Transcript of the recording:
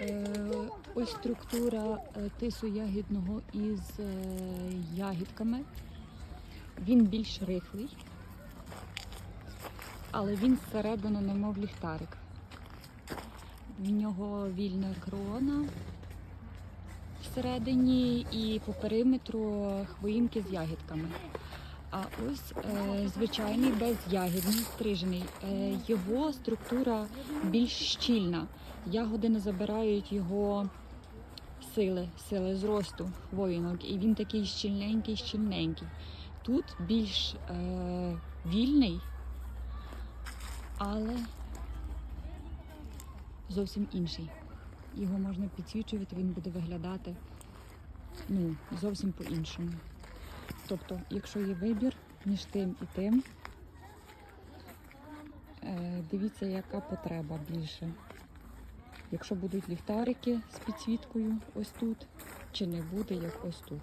Е, ось структура е, тису ягідного із е, ягідками. Він більш рихлий, але він зсередину немов ліхтарик. В нього вільна крона всередині і по периметру хвоїнки з ягідками. А ось е, звичайний безягідний стрижений. Е, його структура більш щільна. Ягоди не забирають його сили, сили зросту хвоїнок. І він такий щільненький, щільненький. Тут більш е, вільний, але зовсім інший. Його можна підсвічувати, він буде виглядати ну, зовсім по-іншому. Тобто, якщо є вибір між тим і тим, е, дивіться, яка потреба більше. Якщо будуть ліхтарики з підсвіткою ось тут, чи не буде, як ось тут.